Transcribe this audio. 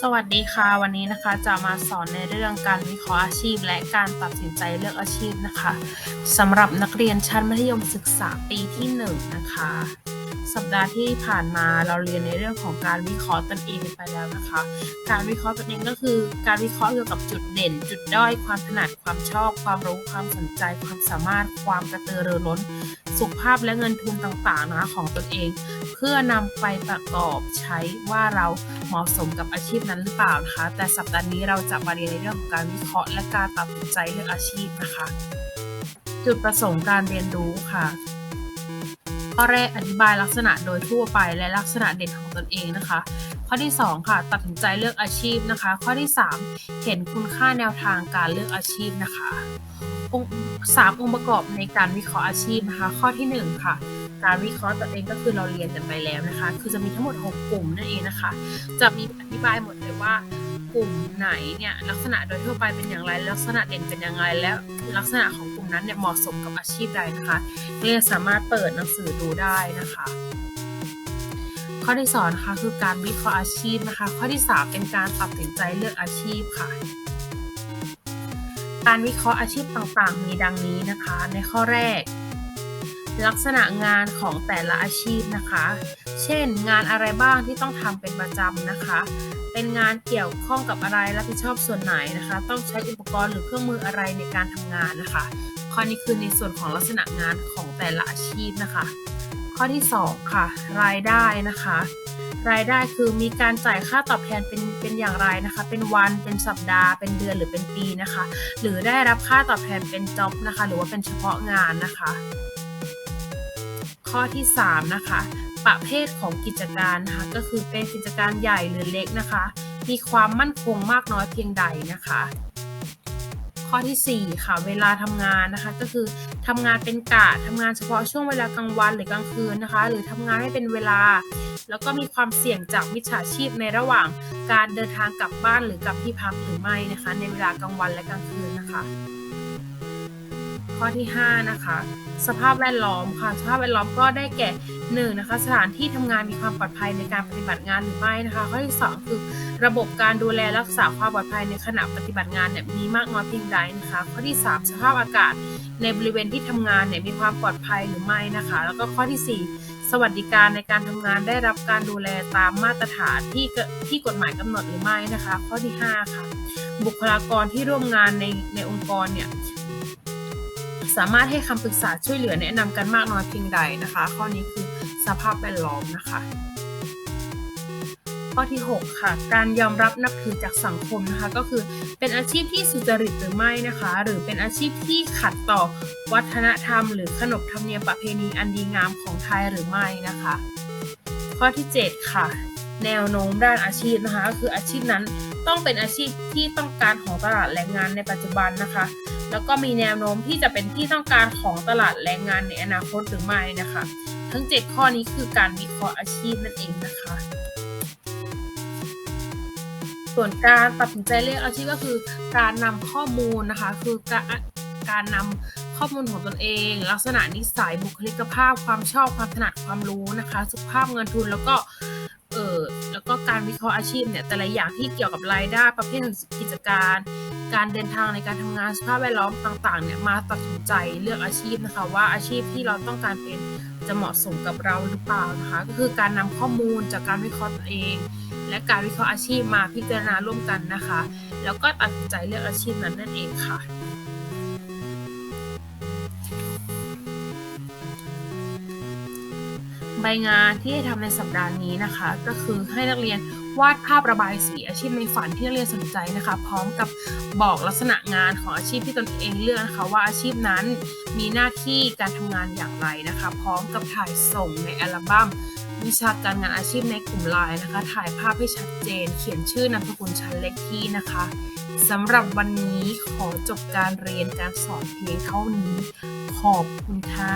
สวัสดีค่ะ วันนี้นะคะจะมาสอนในเรื่องการวิเคราะห์อาชีพ และการตัดสินใจเลือกอาชีพนะคะสำหรับนักเรียนชั้นมัธยมศึกษาปีที่ 1 นะคะ สัปดาห์ที่ผ่านมาเราเรียนในเรื่องของการวิเคราะห์ตนเองไปแล้วนะคะ การวิเคราะห์ตนเองก็คือ การวิเคราะห์เกี่ยวกับจุดเด่น จุดด้อย ความถนัด ความชอบ ความรู้ ความสนใจ ความสามารถ ความกระตือรือร้น สุขภาพและเงินทุนต่างๆนะคะของตนเอง เพื่อนำไปประกอบใช้ว่าเราเหมาะสมกับอาชีพนั้นหรือเปล่านะคะ แต่สัปดาห์นี้เราจะมาเรียนในเรื่องของการวิเคราะห์และการตัดสินใจเลือกอาชีพนะคะ จุดประสงค์การเรียนรู้ค่ะ ข้อแรกอธิบายลักษณะโดยทั่วไปและลักษณะเด่นของตนเองนะคะ ข้อที่ 2 ค่ะ ตัดสินใจเลือกอาชีพนะคะ ข้อที่ 3 เห็นคุณค่าแนวทางการเลือกอาชีพนะคะองสามองค์ประกอบในการวิเคราะห์อาชีพนะคะ ข้อที่ 1 ค่ะ การวิเคราะห์ตนเองก็คือเราเรียนกันไปแล้วนะคะ คือจะมีทั้งหมด 6 กลุ่มนั่นเองนะคะ จะมีอธิบายหมดเลยว่า กลุ่มไหนเนี่ยลักษณะโดยทั่วไปเป็นอย่างไร ลักษณะเด่นเป็นอยังไงแล้วลักษณะของกลุ่มนั้นเนี่ยเหมาะสมกับอาชีพใดนะคะนักเรียนสามารถเปิดหนังสือดูได้นะคะข้อที่สอนะคะคือการวิเคราะห์อาชีพนะคะ ข้อที่ 3 เป็นการตัดสินใจเลือกอาชีพค่ะ การวิเคราะห์อาชีพต่างๆ มีดังนี้นะคะ ในข้อแรก ลักษณะงานของแต่ละอาชีพนะคะ เช่น งานอะไรบ้างที่ต้องทำเป็นประจำนะคะ เป็นงานเกี่ยวข้องกับอะไรรับผิดชอบส่วนไหนนะคะ ต้องใช้อุปกรณ์หรือเครื่องมืออะไรในการทำงานนะคะ ข้อนี้คือในส่วนของลักษณะงานของแต่ละอาชีพนะคะ ข้อที่ 2 ค่ะ รายได้นะคะ รายได้คือมีการจ่ายค่าตอบแทนเป็นเป็นอย่างไรนะคะ เป็นวันเป็นสัปดาห์ เป็นเดือนหรือเป็นปีนะคะ หรือได้รับค่าตอบแทนเป็นจ็อบนะคะ หรือว่าเป็นเฉพาะงานนะคะ ข้อที่ 3 นะคะ ประเภทของกิจการนะคะก็คือเป็นกิจการใหญ่หรือเล็กนะคะ มีความมั่นคงมากน้อยเพียงใดนะคะ ข้อที่ 4 ค่ะ เวลาทำงานนะคะก็คือทำงานเป็นกะทำงานเฉพาะช่วงเวลากลางวันหรือกลางคืนนะคะ หรือทำงานไม่เป็นเวลา แล้วก็มีความเสี่ยงจากมิจฉาชีพในระหว่างการเดินทางกลับบ้านหรือกลับที่พักหรือไม่นะคะ ในเวลากลางวันและกลางคืนนะคะ ข้อที่ 5 นะคะ สภาพแวดล้อมค่ะ สภาพแวดล้อมก็ได้แก่ 1. นะคะสถานที่ทำงานมีความปลอดภัยในการปฏิบัติงานหรือไม่นะคะ ข้อที่ 2 คือระบบการดูแลรักษาความปลอดภัยในขณะปฏิบัติงานเนี่ยมีมากน้อยเพียงใดนะคะ ข้อที่ 3 สภาพอากาศในบริเวณที่ทำงานเนี่ยมีความปลอดภัยหรือไม่นะคะ แล้วก็ข้อที่ 4 สวัสดิการในการทำงานได้รับการดูแลตามมาตรฐานที่ที่กฎหมายกำหนดหรือไม่นะคะ ข้อที่ 5 ค่ะ บุคลากรที่ร่วมงานในในองค์กรเนี่ย สามารถให้คำปรึกษาช่วยเหลือแนะนำกันมากน้อยเพียงใดนะคะ ข้อนี้คือสภาพแวดล้อมนะคะ ข้อที่ 6 ค่ะ การยอมรับนับถือจากสังคมนะคะ ก็คือเป็นอาชีพที่สุจริตหรือไม่นะคะ หรือเป็นอาชีพที่ขัดต่อวัฒนธรรม หรือขนบธรรมเนียมประเพณีอันดีงามของไทยหรือไม่นะคะ ข้อที่ 7 ค่ะ แนวโน้มด้านอาชีพนะคะก็คืออาชีพนั้นต้องเป็นอาชีพที่ต้องการของตลาดแรงงานในปัจจุบันนะคะ แล้วก็มีแนวโน้มที่จะเป็นที่ต้องการของตลาดแรงงานในอนาคตหรือไม่นะคะ ทั้ง 7 ข้อนี้คือการวิเคราะห์อาชีพนั่นเองนะคะ ส่วนการตัดสินใจเลือกอาชีพก็คือ การนำข้อมูลนะคะ คือการการนำข้อมูลของตนเอง ลักษณะนิสัยบุคลิกภาพ ความชอบความถนัดความรู้นะคะ สุขภาพเงินทุนแล้วก็เออแล้วก็การวิเคราะห์อาชีพเนี่ยแต่ละอย่างที่เกี่ยวกับรายได้ประเภทของกิจการ การเดินทางในการทำงานสภาพแวดล้อมต่างๆเนี่ยมาตัดสินใจเลือกอาชีพนะคะ ว่าอาชีพที่เราต้องการเป็นจะเหมาะสมกับเราหรือเปล่านะคะก็คือการนำข้อมูลจากการวิเคราะห์ตนเอง และการวิเคราะห์อาชีพมาพิจารณาร่วมกันนะคะ แล้วก็ตัดสินใจเลือกอาชีพนั้นนั่นเองค่ะใบงานที่ให้ทำในสัปดาห์นี้นะคะ ก็คือให้นักเรียน วาดภาพระบายสีอาชีพในฝันที่นักเรียนสนใจนะคะ พร้อมกับบอกลักษณะงานของอาชีพที่ตนเองเลือกนะคะ ว่าอาชีพนั้นมีหน้าที่การทำงานอย่างไรนะคะ พร้อมกับถ่ายส่งในอัลบั้มวิชาการงานอาชีพในกลุ่มไลน์นะคะ ถ่ายภาพให้ชัดเจน เขียนชื่อนามสกุลชั้นเลขที่นะคะสำหรับวันนี้ขอจบการเรียนการสอนเพียงเท่านี้ ขอบคุณค่ะ